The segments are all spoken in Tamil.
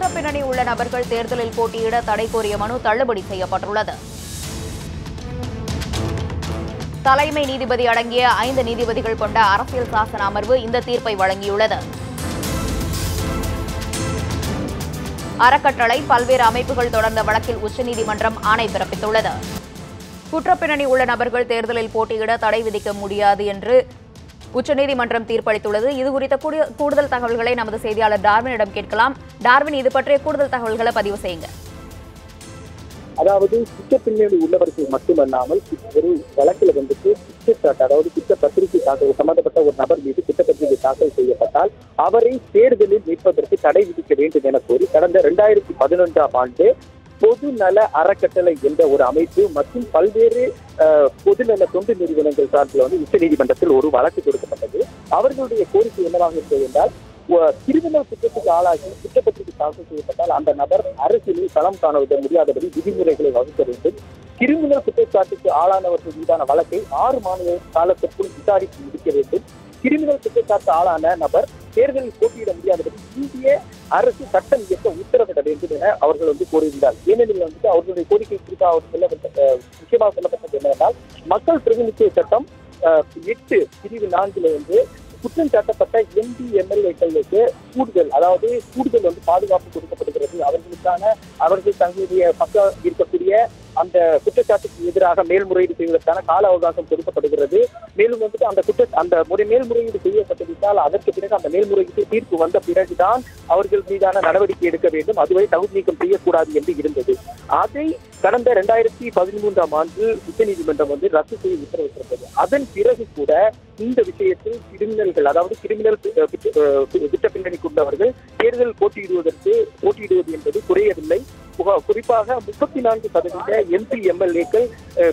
குற்றப்பின்னணி உள்ள நபர்கள் தேர்தலில் போட்டியிட தடை கோரிய மனு தள்ளுபடி செய்யப்பட்டுள்ளது. தலைமை நீதிபதி அடங்கிய ஐந்து நீதிபதிகள் கொண்ட அரசியல் சாசன அமர்வு இந்த தீர்ப்பை வழங்கியுள்ளது. அறக்கட்டளை பல்வேறு அமைப்புகள் தொடர்ந்த வழக்கில் உச்சநீதிமன்றம் ஆணை பிறப்பித்துள்ளது. குற்றப்பின்னணி உள்ள நபர்கள் தேர்தலில் போட்டியிட தடை விதிக்க முடியாது என்று உச்சநீதிமன்றம் தீர்ப்பளித்துள்ளது. இதுகுறித்த கூடுதல் தகவல்களை நமது செய்தியாளர் டார்வினிடம் கேட்கலாம். டார்வின் இது பற்றிய கூடுதல் தகவல்களை பதிவு செய்யுங்க. அதாவது குற்ற பின்னணி உள்ளவர்கள் மட்டுமல்லாமல் ஒரு வழக்கில் வந்துட்டு குற்றச்சாட்டு அதாவது குற்ற பத்திரிகை தாக்கல் சம்பந்தப்பட்ட ஒரு நபர் மீது குற்றப்பத்திரிகை தாக்கல் செய்யப்பட்டால் அவரை தேர்தலில் மீட்பதற்கு தடை விதிக்க வேண்டும் என கோரி கடந்த இரண்டாயிரத்தி பதினொன்றாம் ஆண்டு பொதுநல அறக்கட்டளை என்ற ஒரு அமைப்பு மற்றும் பல்வேறு பொதுநல தொண்டு நிறுவனங்கள் சார்பில் வந்து உச்ச நீதிமன்றத்தில் ஒரு வழக்கு கொடுக்கப்பட்டது அவர்களுடைய கோரிக்கை என்னவாக இருந்தது என்றால் கிரிமினல் குற்றத்துக்கு ஆளாகி குற்றப்பத்திரிகை தாக்கல் செய்யப்பட்டால் அந்த நபர் அரசியலில் களம் காண முடியாதபடி விதிமுறைகளை வகுக்க வேண்டும். கிரிமினல் குற்றச்சாட்டுக்கு ஆளானவர்கள் மீதான வழக்கை ஆறு மாநில காலத்திற்குள் விசாரித்து முடிக்க வேண்டும். கிரிமினல் குற்றச்சாட்டு ஆளான நபர் தேர்தலில் போட்டியிட முடியாதபடி இந்திய அரசு சட்டம் இயக்க உத்தரவிட வேண்டும் என அவர்கள் வந்து கோரியிருந்தார். ஏனெனில் வந்துட்டு அவர்களுடைய கோரிக்கை குறித்து அவர் சொல்லப்பட்ட முக்கியமாக சொல்லப்பட்டது என்னவென்றால் மக்கள் பிரதிநிதித்துவ சட்டம் எட்டு பிரிவு நான்குல வந்து குற்றம் சாட்டப்பட்ட எம்பி எம்எல்ஏக்களுக்கு கூடுதல் அதாவது கூடுதல் வந்து பாதுகாப்பு கொடுக்கப்படுகிறது. அவர்களுக்கான அவர்கள் தங்களுடைய பக்கம் இருக்கக்கூடிய அந்த குற்றச்சாட்டுக்கு எதிராக மேல்முறையீடு செய்வதற்கான கால அவகாசம் கொடுக்கப்படுகிறது. மேலும் வந்துட்டு அந்த குற்ற அந்த முறை மேல்முறையீடு செய்யப்பட்டுவிட்டால் அதற்கு பிறகு அந்த மேல்முறையீட்டு தீர்ப்பு வந்த பிறகுதான் அவர்கள் மீதான நடவடிக்கை எடுக்க வேண்டும். அதுவரை தகுதி நீக்கம் செய்யக்கூடாது என்று இருந்தது. அதை கடந்த இரண்டாயிரத்தி பதிமூன்றாம் ஆண்டு உச்சநீதிமன்றம் வந்து ரத்து செய்ய உத்தரவிட்டிருந்தது. அதன் பிறகு கூட இந்த விஷயத்தில் கிரிமினல்கள் அதாவது கிரிமினல் திட்ட பின்னணி கொண்டவர்கள் தேர்தல் போட்டியிடுவதற்கு போட்டியிடுவது என்பது குறையவில்லை. குறிப்பாக முப்பத்தி நான்கு சதவீத எம்பி எம்எல்ஏக்கள்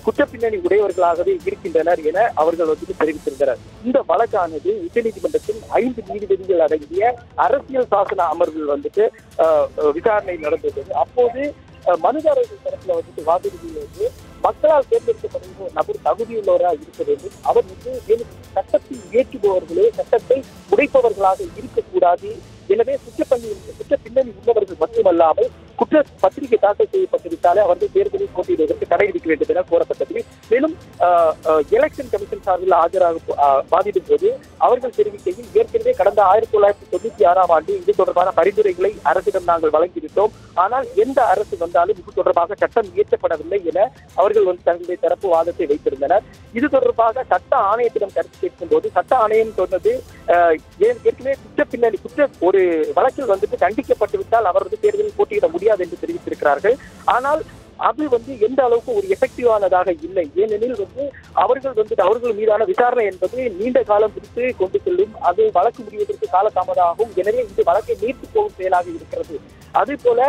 குற்றப்பின்னணி உடையவர்களாகவே இருக்கின்றனர் என அவர்கள் வந்து தெரிவித்திருந்தனர் இந்த வழக்கானது உச்சநீதிமன்றத்தில் ஐந்து நீதிபதிகள் அடங்கிய அரசியல் சாசன அமர்வில் வந்துட்டு அஹ், விசாரணை நடந்தது. அப்போது மனுதாரர்கள் தரப்புல வந்துட்டு வாதிடுகையில் வந்து மக்களால் தேர்ந்தெடுக்கப்படுகிற ஒரு நபர் தகுதியுள்ளவராக இருக்க வேண்டும். அவர் வந்து சட்டத்தை இயற்றுபவர்களே சட்டத்தை உடைப்பவர்களாக இருக்கக்கூடாது. எனவே குற்றப்பள்ளி குற்ற பின்னணி உள்ளவர்கள் மட்டுமல்லாமல் குற்ற பத்திரிகை தாக்கல் செய்யப்பட்டிருந்தாலே அவர்கள் தேர்தலில் போட்டியிடுவதற்கு தடை விதிக்க வேண்டும் என கோரப்பட்டது. மேலும் எலெக்ஷன் கமிஷன் சார்பில் ஆஜராக பாதிக்கும் போது அவர்கள் தெரிவிக்கையில் ஏற்கனவே கடந்த ஆயிரத்தி தொள்ளாயிரத்தி தொண்ணூத்தி ஆறாம் ஆண்டு இது தொடர்பான பரிந்துரைகளை அரசிடம் நாங்கள் வழங்கிவிட்டோம். ஆனால் எந்த அரசு வந்தாலும் இது தொடர்பாக சட்டம் இயற்றப்படவில்லை என அவர்கள் வந்து தங்களுடைய தரப்பு வாதத்தை வைத்திருந்தனர். இது தொடர்பாக சட்ட ஆணையத்திடம் கருத்து கேட்கும் போது சட்ட ஆணையம் சொன்னது ஏற்கனவே குற்ற பின்னணி குற்ற ஒரு வழக்கில் வந்துட்டு தண்டிக்கப்பட்டு விட்டால் அவர் வந்து தேர்தலில் போட்டியிட முடியாது என்று தெரிவித்திருக்கிறார்கள். ஆனால் அது வந்து எந்த அளவுக்கு ஒரு எஃபெக்டிவானதாக இல்லை. ஏனெனில் வந்து அவர்கள் வந்து அவர்கள் மீதான விசாரணை என்பது நீண்ட காலம் பிடித்து கொண்டு செல்லும். அது வழக்கு முடிவதற்கு காலதாமதம் எனவே இது வழக்கை நீர்த்து போகும் செயலாக இருக்கிறது. அதே போல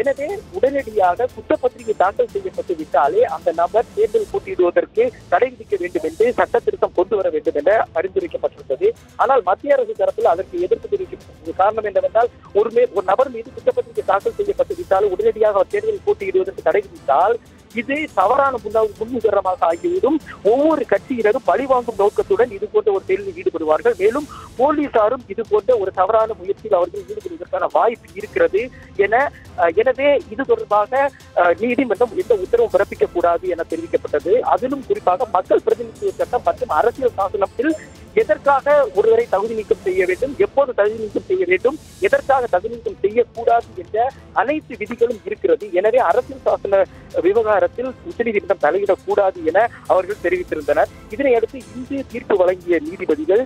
எனவே உடனடியாக குற்றப்பத்திரிகை தாக்கல் செய்யப்பட்டு விட்டாலே அந்த நபர் தேர்தல் போட்டியிடுவதற்கு தடை விதிக்க வேண்டும் என்று சட்ட திருத்தம் கொண்டு வர வேண்டும் என பரிந்துரைக்கப்பட்டிருந்தது. ஆனால் மத்திய அரசு தரப்பில் அதற்கு எதிர்ப்பு தெரிவிக்கப்பட்டது. காரணம் என்னவென்றால் ஒரு ஒரு நபர் மீது குற்றப்பத்திரிகை தாக்கல் செய்யப்பட்டு விட்டால் உடனடியாக அவர் தேர்தலில் போட்டியிடுவதற்கு தடை விதித்தால் இது தவறான முன்னா- முன்னுதாரணமாக ஆகிவிடும். ஒவ்வொரு கட்சியினரும் பழிவாங்கும் நோக்கத்துடன் இது போன்ற ஒரு செயலில் ஈடுபடுவார்கள். மேலும் போலீசாரும் இது போன்ற ஒரு தவறான முயற்சியில் அவர்கள் ஈடுபடுவதற்கான வாய்ப்பு இருக்கிறது என எனவே இது தொடர்பாக நீதிமன்றம் எந்த உத்தரவும் பிறப்பிக்க கூடாது என தெரிவிக்கப்பட்டது. அதிலும் குறிப்பாக மக்கள் பிரதிநிதித்துவ சட்டம் மற்றும் அரசியல் சாசனத்தில் எதற்காக ஒருவரை தகுதி நீக்கம் செய்ய வேண்டும்? எப்போது தகுதி நீக்கம் செய்ய வேண்டும்? எதற்காக தகுதி நீக்கம் செய்யக்கூடாது என்ற அனைத்து விதிகளும் இருக்கிறது. எனவே அரசியல் சாசன விவகாரத்தில் உச்சநீதிமன்றம் தலையிடக்கூடாது என அவர்கள் தெரிவித்திருந்தனர். இதனையடுத்து இந்திய இன்று தீர்ப்பு வழங்கிய நீதிபதிகள்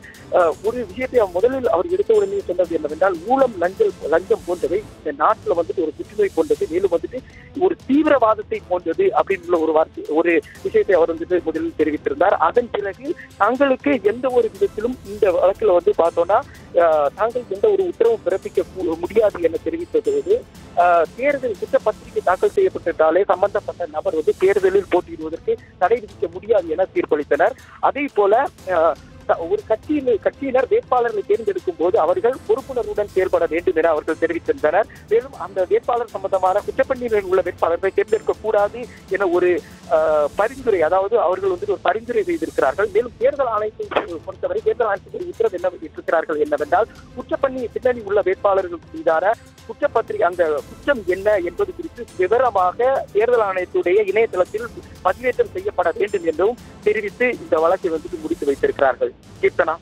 ஒரு விஷயத்தை முதலில் அவர் எடுத்த உடனே சொன்னது என்னவென்றால் ஊழம் லஞ்சம் லஞ்சம் போன்றவை இந்த நாட்டில் வந்துட்டு ஒரு புற்றுநோய் போன்றது மேலும் வந்துட்டு ஒரு தீவிரவாதத்தை போன்றது அப்படின்னு ஒரு வார்த்தை ஒரு விஷயத்தை அவர் வந்துட்டு முதலில் தெரிவித்திருந்தார். அதன் பிறகு தங்களுக்கு எந்த ஒரு விதத்திலும் இந்த வழக்கில் வந்து பார்த்தோம்னா தாங்கள் எந்த ஒரு உத்தரவும் பிறப்பிக்க முடியாது என தெரிவித்தது. தேர்தல் தேர்தல் குற்றப்பத்திரிகை தாக்கல் செய்யப்பட்டிருந்தாலே சம்பந்தப்பட்ட நபர் வந்து தேர்தலில் போட்டியிடுவதற்கு தடை விதிக்க முடியாது என தீர்ப்பளித்தனர். அதே போல ஒரு கட்சியின் கட்சியினர் வேட்பாளர்களை தேர்ந்தெடுக்கும் போது அவர்கள் பொறுப்புணர்வுடன் செயல்பட வேண்டும் என அவர்கள் தெரிவித்திருந்தனர். மேலும் அந்த வேட்பாளர் சம்பந்தமான குற்றப்பணியில் உள்ள வேட்பாளர்களை தேர்ந்தெடுக்க கூடாது என ஒரு பரிந்துரை அதாவது அவர்கள் வந்து ஒரு பரிந்துரை செய்திருக்கிறார்கள். மேலும் தேர்தல் ஆணையத்தை பொறுத்தவரை தேர்தல் ஆணையத்தின் உத்தரவு என்ன இருக்கிறார்கள் என்னவென்றால் குற்றப்பணி பின்னணி உள்ள வேட்பாளர்கள் மீதான குற்றப்பத்திரிகை அந்த குற்றம் என்ன என்பது குறித்து விவரமாக தேர்தல் ஆணையத்துடைய இணையதளத்தில் பதிவேற்றம் செய்யப்பட வேண்டும் என்றும் தெரிவித்து இந்த வழக்கை வந்துட்டு முடித்து வைத்திருக்கிறார்கள். கீர்த்தனா.